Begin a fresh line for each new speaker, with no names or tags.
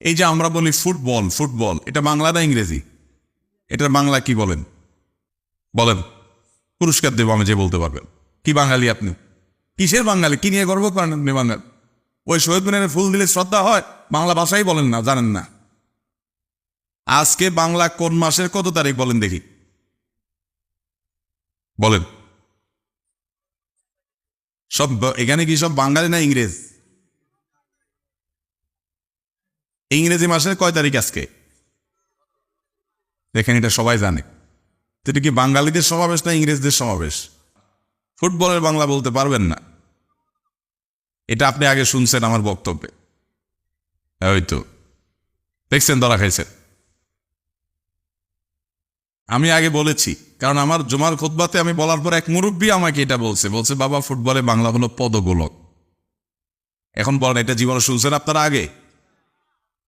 এই যে আমরা বলি ফুটবল ফুটবল, এটা বাংলা না ইংরেজি? এটা বাংলা কি বলেন? বলেন, পুরস্কার দেবো আমি যে বলতে পারবেন। কি বাঙালি আপনি? কিসের বাঙালি? কি নিয়ে গর্ব করেন আপনি বাঙালি? ওই শহীদ মিনারে ফুল দিলে শ্রদ্ধা হয়? বাংলা ভাষাই বলেন না, জানেন না। আজকে বাংলা কোন মাসের কত তারিখ বলেন দেখি। বলেন। সব এখানে কি সব বাঙালি না ইংরেজ? ইংরেজি মাসের কয় তারিখ আজকে? দেখেন, এটা সবাই জানে। এটা কি বাঙালিদের সমাবেশ না ইংরেজদের সমাবেশ? ফুটবলের বাংলা বলতে পারবেন না। এটা আপনি আগে শুনছেন আমার বক্তব্যে। ওই তো। দেখছেন, ধরা খাইছেন। আমি আগে বলেছি, কারণ আমার জমার খোদবাতে আমি বলার পর এক মুরব্বী আমাকে এটা বলছে। বলছে, বাবা, ফুটবলে বাংলা হলো পদগোলক। এখন বলেন, এটা জীবনে শুনছেন আপনারা আগে?